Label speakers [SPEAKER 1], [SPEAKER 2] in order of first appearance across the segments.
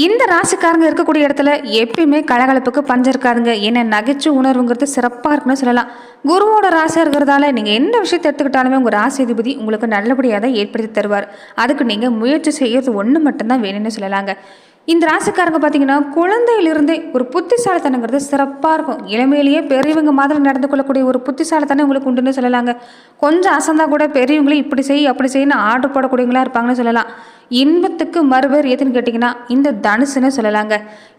[SPEAKER 1] இந்த ராசிக்காரங்க இருக்கக்கூடிய இடத்துல எப்பயுமே கலகலப்புக்கு பஞ்சம் இருக்காதுங்க. என்ன நகைச்சு உணர்வுங்கிறது சிறப்பாக இருக்குன்னு சொல்லலாம். குருவோட ராசியாக இருக்கிறதால நீங்கள் என்ன விஷயத்தை எடுத்துக்கிட்டாலுமே உங்கள் ராசி அதிபதி உங்களுக்கு நல்லபடியாக தான் ஏற்படுத்தி தருவார். அதுக்கு நீங்கள் முயற்சி செய்யறது ஒன்று மட்டும்தான் வேணும்னு சொல்லலாங்க. இந்த ராசிக்காரங்க பார்த்தீங்கன்னா குழந்தையிலிருந்தே ஒரு புத்திசாலித்தனங்கிறது சிறப்பாக இருக்கும். இளமையிலேயே பெரியவங்க மாதிரி நடந்து கொள்ளக்கூடிய ஒரு புத்திசாலித்தனம் உங்களுக்கு உண்டுன்னு சொல்லலாங்க. கொஞ்சம் அசந்தா கூட பெரியவங்களே இப்படி செய் அப்படி செய்யணும் ஆர்டர் போடக்கூடியவங்களா இருப்பாங்கன்னு சொல்லலாம். இன்பத்துக்கு மறுபேர் எதுன்னு கேட்டிங்கன்னா இந்த தனுசுன்னு சொல்லலாங்க.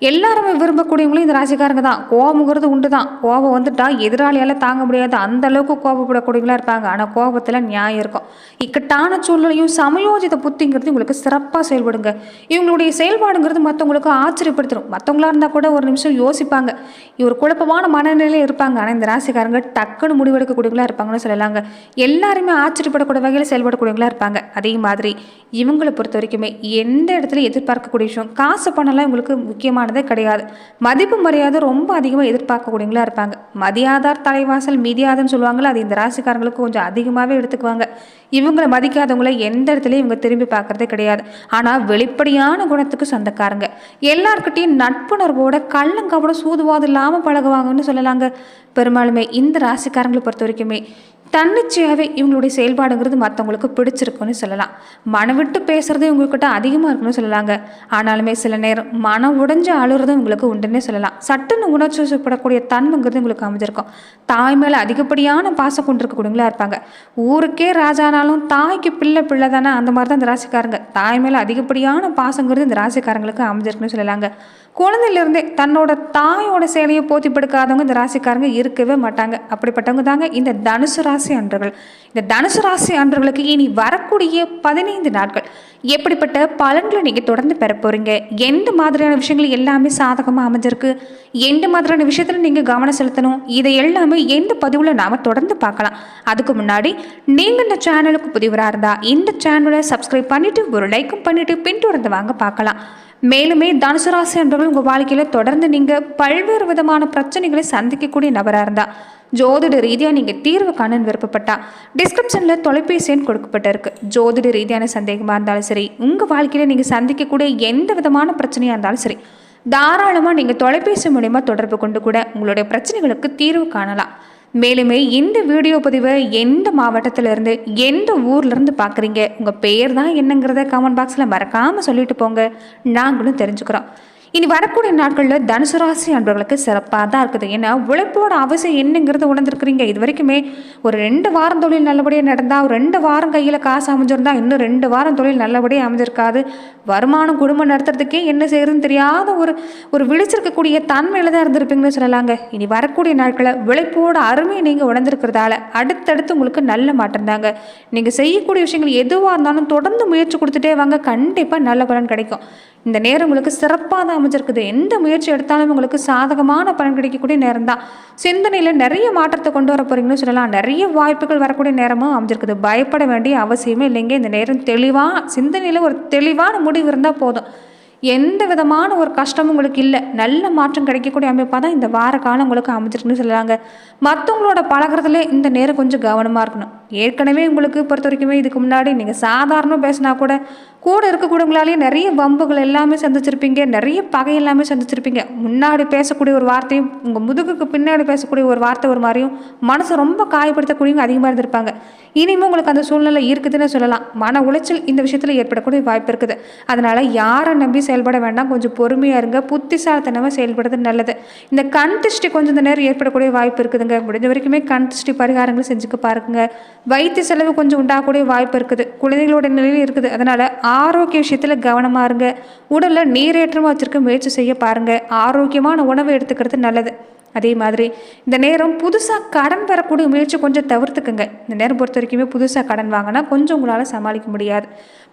[SPEAKER 1] எல்லாருமே விரும்பக்கூடியவங்களும் இந்த ராசிக்காரங்க தான். கோபங்கிறது உண்டு தான் கோபம் வந்துட்டா எதிராளியால் தாங்க முடியாது. அந்த அளவுக்கு கோபப்படக்கூடியவங்களா இருப்பாங்க. ஆனால் கோபத்தில் நியாயம் இருக்கும். இக்கட்டான சூழ்நிலையும் சமயோஜித புத்திங்கிறது உங்களுக்கு சிறப்பாக செயல்படுங்க. இவங்களுடைய செயல்பாடுங்கிறது மற்றவங்களுக்கு ஆச்சரியப்படுத்திடும். மற்றவங்களா இருந்தால் கூட ஒரு நிமிஷம் யோசிப்பாங்க. இவர் குழப்பமான மனநிலையில் இருப்பாங்க. ஆனால் இந்த ராசிக்காரங்க டக்குன்னு முடிவெடுக்கக்கூடியவங்களா இருப்பாங்கன்னு சொல்லலாங்க. எல்லாருமே ஆச்சரியப்படக்கூடிய வகையில் செயல்படக்கூடியவங்களா இருப்பாங்க. அதே மாதிரி இவங்களை பொறுத்த வரைக்குமே எந்த இடத்துல எதிர்பார்க்கக்கூடிய விஷயம் காசு பணம்லாம் இவங்களுக்கு முக்கியமானதே கிடையாது. மதிப்பு மரியாதை ரொம்ப அதிகமாக எதிர்பார்க்கக்கூடியவங்களா இருப்பாங்க. மதியாதார் தலைவாசல் மீதியாதன்னு சொல்லுவாங்களோ அது இந்த ராசிக்காரங்களுக்கு கொஞ்சம் அதிகமாகவே எடுத்துக்குவாங்க. இவங்களை மதிக்காதவங்கள எந்த இடத்துலையும் இவங்க திரும்பி பார்க்கறதே கிடையாது. ஆனால் வெளிப்படையான குணத்துக்கு சொந்தக்காரங்க. எல்லாருக்கிட்டையும் நட்புணர்வோட கள்ளங்காவோட சூதுவாது இல்லாமல் பழகுவாங்கன்னு சொல்லலாங்க. பெரும்பாலுமே இந்த ராசிக்காரங்களை பொறுத்த வரைக்குமே தன்னிச்சையாகவே இவங்களுடைய செயல்பாடுங்கிறது மற்றவங்களுக்கு பிடிச்சிருக்குன்னு சொல்லலாம். மனம் விட்டு பேசுறது இவங்கக்கிட்ட அதிகமாக இருக்குன்னு சொல்லலாங்க. ஆனாலுமே சில நேரம் மனம் உடைஞ்சு அழுறதும் உங்களுக்கு உண்டுன்னே சொல்லலாம். சட்டுன்னு உணர்ச்சி வசப்படக்கூடிய தன்மைங்கிறது உங்களுக்கு அமைஞ்சிருக்கும். தாய் மேலே அதிகப்படியான பாசம் கொண்டிருக்கக்கூடியவங்களா இருப்பாங்க. ஊருக்கே ராஜானாலும் தாய்க்கு பிள்ளை பிள்ளை தானே அந்த மாதிரி தான் இந்த ராசிக்காரங்க. தாய் மேலே அதிகப்படியான பாசங்கிறது இந்த ராசிக்காரங்களுக்கு அமைஞ்சிருக்குன்னு சொல்லலாங்க. குழந்தையிலிருந்தே தன்னோட தாயோட சேலையை போத்தி படுக்காதவங்க இந்த ராசிக்காரங்க இருக்கவே மாட்டாங்க. அப்படிப்பட்டவங்க தாங்க இந்த தனுசு ராசி அன்றர்கள். இந்த தனுசு ராசி அன்றர்களுக்கு இனி வரக்கூடிய பதினைந்து நாட்கள். எப்படிப்பட்ட பலன்களை நீங்கள் தொடர்ந்து பெற போகிறீங்க எந்த மாதிரியான விஷயங்கள் எல்லாமே சாதகமாக அமைஞ்சிருக்கு? எந்த மாதிரியான விஷயத்தில் நீங்கள் கவனம் செலுத்தணும்? இதை எல்லாமே எந்த பதிவில் நாம் தொடர்ந்து பார்க்கலாம். அதுக்கு முன்னாடி நீங்கள் இந்த சேனலுக்கு புதிவராக இருந்தால் இந்த சேனலை சப்ஸ்கிரைப் பண்ணிவிட்டு ஒரு லைக்கும் பண்ணிவிட்டு பின்தொடர்ந்து வாங்க பார்க்கலாம். மேலுமே தனுசு ராசி அன்பர்கள் உங்கள் வாழ்க்கையில் தொடர்ந்து நீங்கள் பல்வேறு விதமான பிரச்சனைகளை சந்திக்கக்கூடிய நபராக இருந்தால் ஜோதிட ரீதியாக நீங்கள் தீர்வு காணன்னு விருப்பப்பட்டா டிஸ்கிரிப்ஷனில் தொலைபேசி எண் கொடுக்கப்பட்டிருக்கு. ஜோதிட ரீதியான சந்தேகமாக இருந்தாலும் சரி உங்கள் வாழ்க்கையில் நீங்கள் சந்திக்கக்கூடிய எந்த விதமான பிரச்சனையாக இருந்தாலும் சரி தாராளமாக நீங்கள் தொலைபேசி மூலயமா தொடர்பு கொண்டு கூட உங்களுடைய பிரச்சனைகளுக்கு தீர்வு காணலாம். மேலுமே இந்த வீடியோ பதிவை எந்த மாவட்டத்திலேருந்து எந்த ஊர்லேருந்து பார்க்குறீங்க? உங்கள் பேர் தான் என்னங்கிறத கமெண்ட் பாக்ஸில் மறக்காமல் சொல்லிட்டு போங்க. நாங்களும் தெரிஞ்சுக்கிறோம். இனி வரக்கூடிய நாட்களில் தனுசு ராசி அன்பர்களுக்கு சிறப்பாக தான் இருக்குது. ஏன்னா உழைப்போட அவசியம் என்னங்கிறத உணர்ந்துருக்குறீங்க. இது வரைக்குமே ஒரு ரெண்டு வாரம் தொழில் நல்லபடியாக நடந்தால் ஒரு ரெண்டு வாரம் கையில் காசு அமைஞ்சிருந்தா இன்னும் ரெண்டு வாரம் தொழில் நல்லபடியாக அமைஞ்சிருக்காது. வருமானம் குடும்பம் நடத்துறதுக்கே என்ன செய்யறதுன்னு தெரியாத ஒரு ஒரு விழிச்சிருக்கக்கூடிய தன்மையில் தான் இருந்திருப்பீங்கன்னு சொல்லலாங்க. இனி வரக்கூடிய நாட்களில் உழைப்போட அருமையை நீங்கள் உணர்ந்திருக்கிறதால அடுத்தடுத்து உங்களுக்கு நல்ல மாற்றம் தாங்க. நீங்கள் செய்யக்கூடிய விஷயங்கள் எதுவாக இருந்தாலும் தொடர்ந்து முயற்சி கொடுத்துட்டே வாங்க. கண்டிப்பாக நல்ல பலன் கிடைக்கும். இந்த நேரம் உங்களுக்கு சிறப்பாக தான் அமைஞ்சிருக்குது. எந்த முயற்சி எடுத்தாலும் உங்களுக்கு சாதகமான பலன் கிடைக்கக்கூடிய நேரம் தான் சிந்தனையில் நிறைய மாற்றத்தை கொண்டு வர போறீங்கன்னு சொல்லலாம். நிறைய வாய்ப்புகள் வரக்கூடிய நேரமும் அமைஞ்சிருக்குது. பயப்பட வேண்டிய அவசியமே இல்லைங்க. இந்த நேரம் தெளிவாக சிந்தனையில் ஒரு தெளிவான முடிவு இருந்தால் போதும். எந்த விதமான ஒரு கஷ்டமும் உங்களுக்கு இல்லை. நல்ல மாற்றம் கிடைக்கக்கூடிய அமைப்பாக தான் இந்த வார காலம் உங்களுக்கு அமைஞ்சிருக்குன்னு சொல்லலாங்க. மற்றவங்களோட பழகிறதுல இந்த நேரம் கொஞ்சம் கவனமாக இருக்கணும். ஏற்கனவே உங்களுக்கு பொறுத்த வரைக்குமே இதுக்கு முன்னாடி நீங்கள் சாதாரணமாக பேசினா கூட கூட இருக்கக்கூடியவங்களாலேயே நிறைய வம்புகள் எல்லாமே சந்திச்சிருப்பீங்க நிறைய பகை எல்லாமே சந்திச்சிருப்பீங்க. முன்னாடி பேசக்கூடிய ஒரு வார்த்தையும் உங்கள் முதுகுக்கு பின்னாடி பேசக்கூடிய ஒரு வார்த்தை ஒரு மாதிரியும் மனசை ரொம்ப காயப்படுத்தக்கூடியவங்க அதிகமாக இருந்திருப்பாங்க. இனிமேல் உங்களுக்கு அந்த சூழ்நிலை இருக்குதுன்னு சொல்லலாம். மன உளைச்சல் இந்த விஷயத்தில் ஏற்படக்கூடிய வாய்ப்பு இருக்குது. அதனால் யாரை நம்பி செயல்பட வேண்டாம். கொஞ்சம் பொறுமையாக இருங்க. புத்திசாலித்தனமாக செயல்படுறது நல்லது. இந்த கண் திருஷ்டி கொஞ்சம் இந்த நேரம் ஏற்படக்கூடிய வாய்ப்பு இருக்குதுங்க. முடிஞ்ச வரைக்குமே கண் திருஷ்டி பரிகாரங்கள் செஞ்சுக்க பாருங்க. வைத்திய செலவு கொஞ்சம் உண்டாகக்கூடிய வாய்ப்பு இருக்குது. குழந்தைகளோட நிலையில் இருக்குது. அதனால் ஆரோக்கிய விஷயத்தில் கவனமாக இருங்க. உடலில் நீரேற்றமாக வச்சுருக்க முயற்சி செய்ய பாருங்கள் ஆரோக்கியமான உணவை எடுத்துக்கிறது நல்லது. அதே மாதிரி இந்த நேரம் புதுசாக கடன் பெறக்கூடிய முயற்சி கொஞ்சம் தவிர்த்துக்குங்க. இந்த நேரம் பொறுத்த வரைக்குமே புதுசாக கடன் வாங்கினா கொஞ்சம் உங்களால் சமாளிக்க முடியாது.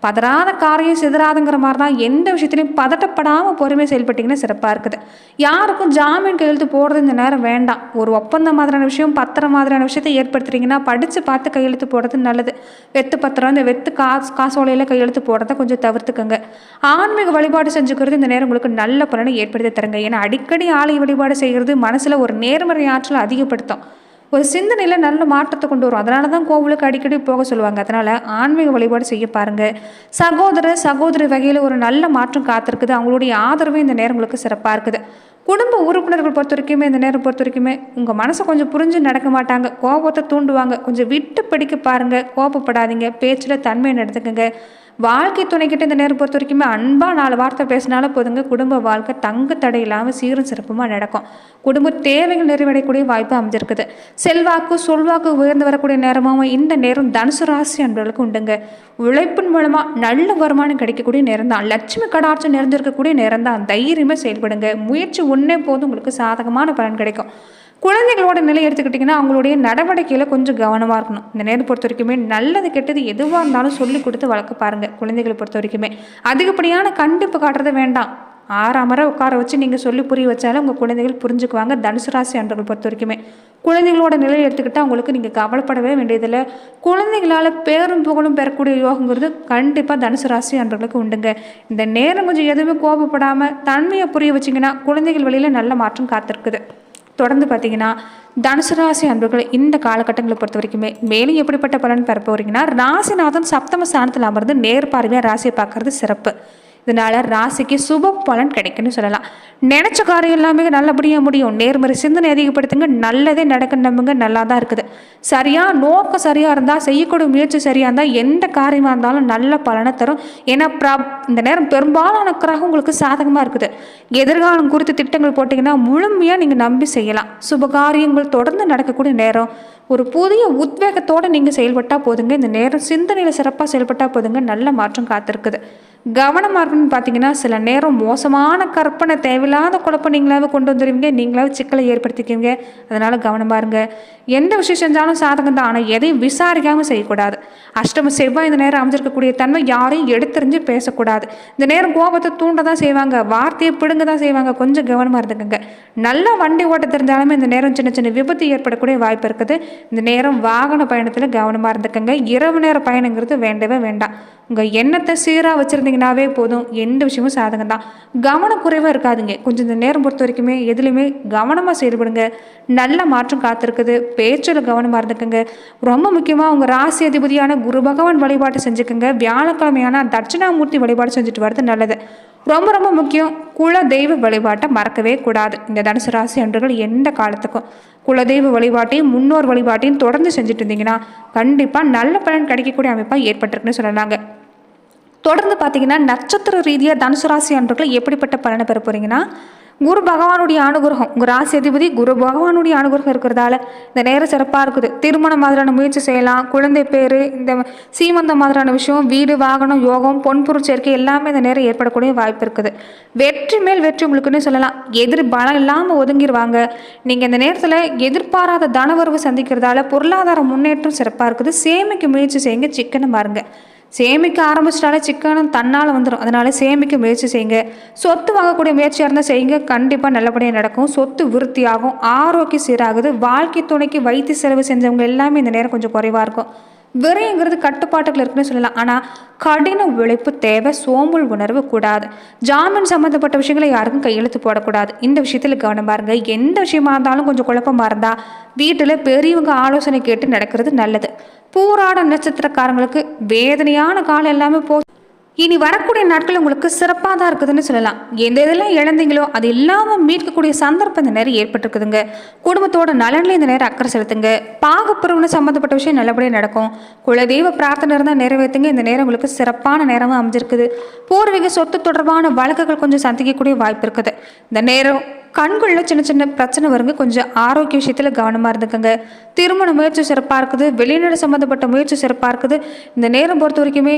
[SPEAKER 1] பதறாத காரியம் சிதறாதுங்கிற மாதிரி தான் எந்த விஷயத்துலையும் பதட்டப்படாமல் பொறுமை செயல்பட்டிங்கன்னா சிறப்பாக இருக்குது. யாருக்கும் ஜாமீன் கையெழுத்து போடுறது இந்த நேரம் வேண்டாம். ஒரு ஒப்பந்தம் மாதிரியான விஷயம் பத்திரம் மாதிரியான விஷயத்தை ஏற்படுத்துறீங்கன்னா படித்து பார்த்து கையெழுத்து போடுறது நல்லது. வெத்து பத்திரம் இந்த வெத்து காசு காசோலையில் கையெழுத்து போடுறத கொஞ்சம் தவிர்த்துக்கங்க. ஆன்மீக வழிபாடு செஞ்சுக்கிறது இந்த நேரம் உங்களுக்கு நல்ல பலனை ஏற்படுத்தி தருங்க. ஏன்னா அடிக்கடி ஆலை வழிபாடு செய்கிறது மனசில் ஒரு நேர்மறை ஆற்றலை அதிகப்படுத்தும். ஒரு சிந்தனையில் நல்ல மாற்றத்தை கொண்டு வரும். அதனால தான் கோவிலுக்கு அடிக்கடி போக சொல்லுவாங்க. அதனால் ஆன்மீக வழிபாடு செய்ய பாருங்கள் சகோதர சகோதரி வகையில் ஒரு நல்ல மாற்றம் காத்திருக்குது. அவங்களுடைய ஆதரவு இந்த நேரங்களுக்கு சிறப்பாக இருக்குது. குடும்ப உறுப்பினர்கள் பொறுத்த வரைக்குமே இந்த நேரம் பொறுத்த வரைக்குமே உங்கள் மனசை கொஞ்சம் புரிஞ்சு நடக்க மாட்டாங்க. கோபத்தை தூண்டுவாங்க. கொஞ்சம் விட்டு பிடிக்க பாருங்கள் கோபப்படாதீங்க. பேச்சில் தன்மையை நடத்துக்குங்க வாழ்க்கை துணைக்கிட்ட இந்த நேரம் பொறுத்த வரைக்குமே அன்பாக நாலு வார்த்தை பேசினாலும் போதுங்க. குடும்ப வாழ்க்கை தங்கு தடை இல்லாமல் சீரும் சிறப்புமாக நடக்கும். குடும்ப தேவைகள் நிறைவடையக்கூடிய வாய்ப்பு அமைஞ்சிருக்குது. செல்வாக்கு சொல்வாக்கு உயர்ந்து வரக்கூடிய நேரமாகவும் இந்த நேரம் தனுசு ராசி அன்பர்களுக்கு உண்டுங்க. உழைப்பின் மூலமாக நல்ல வருமானம் கிடைக்கக்கூடிய நேரம் தான் லட்சுமி கடாட்சம் நிறைஞ்சிருக்கக்கூடிய நேரம் தான் தைரியமாக செயல்படுங்க. முயற்சி ஒன்றே போதும் உங்களுக்கு சாதகமான பலன் கிடைக்கும். குழந்தைகளோட நிலை எடுத்துக்கிட்டிங்கன்னா அவங்களுடைய நடவடிக்கையில் கொஞ்சம் கவனமாக இருக்கணும். இந்த நேரம் பொறுத்த வரைக்குமே நல்லது கெட்டது எதுவாக இருந்தாலும் சொல்லி கொடுத்து வளர்க்க பாருங்கள் குழந்தைகளை பொறுத்த வரைக்குமே. அதிகப்படியான கண்டிப்பு காட்டுறது வேண்டாம். ஆறாமரை உட்கார வச்சு நீங்கள் சொல்லி புரிய வச்சாலும் உங்கள் குழந்தைகள் புரிஞ்சுக்குவாங்க தனுசு ராசி அன்றவர்கள் பொறுத்த வரைக்குமே. குழந்தைகளோட நிலையை எடுத்துக்கிட்டால் அவங்களுக்கு நீங்கள் கவலைப்படவே வேண்டியதில்லை. குழந்தைகளால் பேரும் புகழும் பெறக்கூடிய யோகங்கிறது கண்டிப்பாக தனுசு ராசி அன்றவர்களுக்கு உண்டுங்க. இந்த நேரம் கொஞ்சம் எதுவுமே கோபப்படாமல் தன்மையை புரிய வச்சிங்கன்னா குழந்தைகள் வழியில் நல்ல மாற்றம் காத்திருக்குது. தொடர்ந்து பார்த்தீங்கன்னா தனுசு ராசி அன்பர்கள் இந்த காலகட்டங்களை பொறுத்த வரைக்குமே மேலும் எப்படிப்பட்ட பலன் பெற போகிறீங்கன்னா ராசிநாதன் சப்தம ஸ்தானத்தில் அமர்ந்து நேர்பார்வையாக ராசியை பார்க்கறது சிறப்பு. இதனால் ராசிக்கு சுப பலன் கிடைக்குன்னு சொல்லலாம். நினச்ச காரியம் எல்லாமே நல்லபடியாக முடியும். நேர்மறை சிந்தனை அதிகப்படுத்துங்க. நல்லதே நடக்க நம்புங்க. நல்லா தான் இருக்குது. சரியாக நோக்கம் சரியாக இருந்தால் செய்யக்கூடிய முயற்சி சரியாக இருந்தால் எந்த காரியமாக இருந்தாலும் நல்ல பலனை தரும். ஏன்னா ப்ரா இந்த நேரம் பெரும்பாலான கிரகம் உங்களுக்கு சாதகமாக இருக்குது. எதிர்காலம் குறித்து திட்டங்கள் போட்டிங்கன்னா முழுமையாக நீங்கள் நம்பி செய்யலாம். சுபகாரியங்கள் தொடர்ந்து நடக்கக்கூடிய நேரம். ஒரு புதிய உத்வேகத்தோடு நீங்கள் செயல்பட்டால் போதுங்க. இந்த நேரம் சிந்தனையில் சிறப்பாக செயல்பட்டால் போதுங்க. நல்ல மாற்றம் காத்திருக்குது. கவனமாக இருக்கணும்னு பார்த்தீங்கன்னா சில நேரம் மோசமான கற்பனை தேவையில்லாத குழப்பம் நீங்களாவது கொண்டு வந்துடுவீங்க நீங்களாவது சிக்கலை ஏற்படுத்திக்குவீங்க. அதனால் கவனமாக இருங்க. எந்த விஷயம் செஞ்சாலும் சாதகம் தான். ஆனால் எதையும் விசாரிக்காமல் செய்யக்கூடாது. அஷ்டம செவ்வாய் இந்த நேரம் அமைஞ்சிருக்கக்கூடிய தன்மை யாரையும் எடுத்தறிஞ்சு பேசக்கூடாது. இந்த நேரம் கோபத்தை தூண்ட தான் செய்வாங்க. வார்த்தையை பிடுங்க தான் செய்வாங்க. கொஞ்சம் கவனமாக இருந்துக்கங்க. நல்லா வண்டி ஓட்ட தெரிஞ்சாலுமே இந்த நேரம் சின்ன சின்ன விபத்து ஏற்படக்கூடிய வாய்ப்பு இருக்குது. இந்த நேரம் வாகன பயணத்தில் கவனமாக இருந்துக்கங்க. இரவு நேர பயணங்கிறது வேண்டவே வேண்டாம். உங்கள் எண்ணத்தை சீராக வச்சுருந்தீங்கனாவே போதும். எந்த விஷயமும் சாதகம் தான் கவனக்குறைவாக இருக்காதுங்க. கொஞ்சம் இந்த நேரம் பொறுத்த வரைக்குமே எதுலையுமே கவனமாக செயல்படுங்க. நல்ல மாற்றம் காத்திருக்குது. பேச்சில் கவனமாக இருந்துக்குங்க. ரொம்ப முக்கியமாக உங்கள் ராசி அதிபதியான குரு பகவான் வழிபாட்டை செஞ்சுக்கோங்க. வியாழக்கிழமையான தட்சிணாமூர்த்தி வழிபாடு செஞ்சுட்டு வர்றது நல்லது. ரொம்ப ரொம்ப முக்கியம். குல தெய்வ வழிபாட்டை மறக்கவே கூடாது. இந்த தனுசு ராசி அன்றுகள் எந்த காலத்துக்கும். குலதெய்வ வழிபாட்டையும் முன்னோர் வழிபாட்டையும் தொடர்ந்து செஞ்சுட்டு இருந்தீங்கன்னா கண்டிப்பாக நல்ல பலன் கிடைக்கக்கூடிய அமைப்பாக ஏற்பட்டிருக்குன்னு சொல்லலாங்க. தொடர்ந்து பார்த்தீங்கன்னா நட்சத்திர ரீதியாக தனுசு ராசி அன்றுகள் எப்படிப்பட்ட பலனை பெற போறீங்கன்னா குரு பகவானுடைய அனுகிரகம் உங்கள் ராசி அதிபதி குரு பகவானுடைய அனுகிரகம் இருக்கிறதால இந்த நேரம் சிறப்பாக இருக்குது. திருமணம் மாதிரியான முயற்சி செய்யலாம். குழந்தை பேர் இந்த சீமந்த மாதிரியான விஷயம் வீடு வாகனம் யோகம் பொன்பொருள் சேர்க்கை எல்லாமே இந்த நேரம் ஏற்படக்கூடிய வாய்ப்பு இருக்குது. வெற்றி மேல் வெற்றி உங்களுக்குன்னு சொல்லலாம். எதிர் பலம் இல்லாமல் ஒதுங்கிடுவாங்க நீங்கள் இந்த நேரத்தில் எதிர்பாராத தனவரவு சந்திக்கிறதால பொருளாதார முன்னேற்றம் சிறப்பாக இருக்குது. சேமிக்க முயற்சி செய்யுங்க. சிக்கனை பாருங்க சேமிக்க ஆரம்பிச்சிட்டாலே சிக்கனம் தன்னால் வந்துடும் அதனால் சேமிக்க முயற்சி செய்யுங்க. சொத்து வாங்கக்கூடிய முயற்சியாக இருந்தால் செய்யுங்க. கண்டிப்பாக நல்லபடியாக நடக்கும். சொத்து விருத்தியாகும். ஆரோக்கியம் சீராகுது. வாழ்க்கை துணைக்கு வைத்திய செலவு செஞ்சவங்க எல்லாமே இந்த நேரம் கொஞ்சம் குறைவாக இருக்கும். விரைங்கிறது கட்டுப்பாட்டுகள் இருக்குன்னு சொல்லலாம். ஆனால் கடின உழைப்பு தேவை சோம்பல் உணர்வு கூடாது. ஜாமீன் சம்மந்தப்பட்ட விஷயங்களை யாருக்கும் கையெழுத்து போடக்கூடாது. இந்த விஷயத்தில் கவனமாக இருங்க எந்த விஷயமா இருந்தாலும் கொஞ்சம் குழப்பமாக இருந்தால் வீட்டில் பெரியவங்க ஆலோசனை கேட்டு நடக்கிறது நல்லது. பூராட நட்சத்திரக்காரங்களுக்கு வேதனையான காலம் எல்லாமே போ இனி வரக்கூடிய நாட்கள் உங்களுக்கு சிறப்பாக தான் இருக்குதுன்னு சொல்லலாம். எந்த இதெல்லாம் இழந்தீங்களோ அது இல்லாமல் மீட்கக்கூடிய சந்தர்ப்பம் இந்த நேரம் ஏற்பட்டிருக்குதுங்க. குடும்பத்தோட நலனில் இந்த நேரம் அக்கறை செலுத்துங்க. பாகப்பிரிவுன்னு சம்மந்தப்பட்ட விஷயம் நல்லபடியாக நடக்கும். குலதெய்வ பிரார்த்தனை இருந்தால் நிறைவேற்றுங்க இந்த நேரம் உங்களுக்கு சிறப்பான நேரமாக அமைஞ்சிருக்குது. பூர்வீக சொத்து தொடர்பான வழக்குகள் கொஞ்சம் சந்திக்கக்கூடிய வாய்ப்பு இருக்குது. இந்த நேரம் கண்களில் சின்ன சின்ன பிரச்சனை வருங்க. கொஞ்சம் ஆரோக்கிய விஷயத்தில் கவனமாக இருந்துக்கோங்க. திருமண முயற்சி சிறப்பாக இருக்குது வெளிநாடு சம்மந்தப்பட்ட முயற்சி சிறப்பாக இருக்குது இந்த நேரம் பொறுத்த வரைக்குமே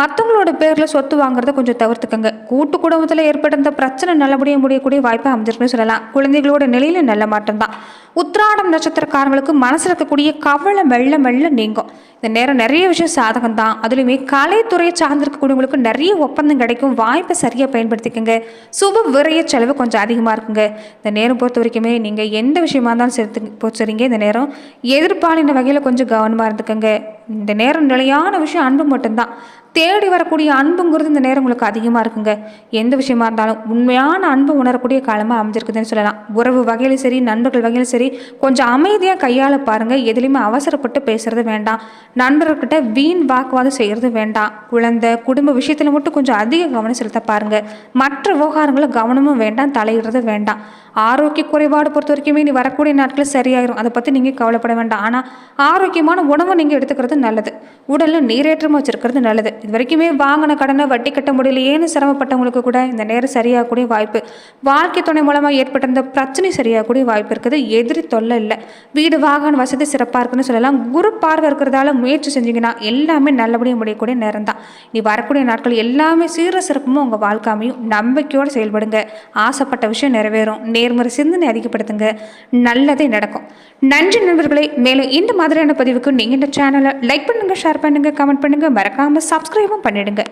[SPEAKER 1] மற்றவங்களோட பேரில் சொத்து வாங்குறத கொஞ்சம் தவிர்த்துக்கங்க. கூட்டு குடும்பத்தில் ஏற்பட்ட பிரச்சனை நல்லபடியாக முடியக்கூடிய வாய்ப்பை அமைஞ்சிருக்குன்னு சொல்லலாம். குழந்தைகளோட நிலையில் நல்ல மாற்றம் தான் உத்ராடம் நட்சத்திரக்காரங்களுக்கு மனசில் இருக்கக்கூடிய கவலை மெல்ல மெல்ல நீங்கும். இந்த நேரம் நிறைய விஷயம் சாதகம் தான் அதுலேயுமே கலைத்துறையை சார்ந்திருக்கக்கூடியவங்களுக்கு நிறைய ஒப்பந்தம் கிடைக்கும். வாய்ப்பை சரியாக பயன்படுத்திக்கோங்க. சுப விரைய செலவு கொஞ்சம் அதிகமாக இருக்குங்க. இந்த நேரம் பொறுத்த வரைக்குமே நீங்கள் எந்த விஷயமா இருந்தாலும் சேர்த்து போச்சுறீங்க இந்த நேரம் எதிர்பாலின வகையில் கொஞ்சம் கவனமாக இருந்துக்கோங்க. இந்த நேரம் நிலையான விஷயம் அன்பு மட்டும்தான். தேடி வரக்கூடிய அன்புங்கிறது இந்த நேரம் உங்களுக்கு அதிகமாக இருக்குங்க. எந்த விஷயமா இருந்தாலும் உண்மையான அன்பு உணரக்கூடிய காலமாக அமைஞ்சிருக்குதுன்னு சொல்லலாம். உறவு வகையிலும் சரி நண்பர்கள் வகையிலும் சரி கொஞ்சம் அமைதியாக கையாள பாருங்கள் எதுலேயுமே அவசரப்பட்டு பேசுறது வேண்டாம். நண்பர்கிட்ட வீண் வாக்குவாதம் செய்கிறது வேண்டாம். குழந்தை குடும்ப விஷயத்தில் மட்டும் கொஞ்சம் அதிக கவனம் செலுத்த பாருங்கள் மற்ற விவகாரங்களும் கவனமும் வேண்டாம் தலையிடுறது வேண்டாம். ஆரோக்கிய குறைபாடு பொறுத்த வரைக்குமே நீ வரக்கூடிய நாட்கள் சரியாயிரும். அதை பற்றி நீங்கள் கவலைப்பட வேண்டாம். ஆனால் ஆரோக்கியமான உணவை நீங்கள் எடுத்துக்கிறது நல்லது. உடலில் நீரேற்றமாக வச்சுருக்கிறது நல்லது. இது வரைக்குமே வாங்கின கடனை வட்டி கட்ட முடியலையேன்னு சிரமப்பட்டவங்களுக்கு கூட இந்த நேரம் சரியாகக்கூடிய வாய்ப்பு. வாழ்க்கை துணை மூலமாக ஏற்பட்டிருந்த பிரச்சனை சரியாகக்கூடிய வாய்ப்பு இருக்குது. எதிரி தொல்லை இல்லை. வீடு வாகன வசதி சிறப்பாக இருக்குன்னு சொல்லலாம். குரு பார்வை இருக்கிறதால முயற்சி செஞ்சீங்கன்னா எல்லாமே நல்லபடியாக முடியக்கூடிய நேரம் தான் நீ வரக்கூடிய நாட்கள் எல்லாமே சீர சிறப்புமும் உங்கள் வாழ்க்காமையும் நம்பிக்கையோடு செயல்படுங்க. ஆசைப்பட்ட விஷயம் நிறைவேறும். நேர்முறை சிந்தனை அதிகப்படுத்துங்க. நல்லதே நடக்கும். நன்றி நண்பர்களே. மேலும் இந்த மாதிரியான பதிவுக்கு நீங்கள் இந்த சேனலை லைக் பண்ணுங்கள் ஷேர் பண்ணுங்கள் கமெண்ட் பண்ணுங்கள் மறக்காமல் சப்ஸ்கிரைபும் பண்ணிடுங்க.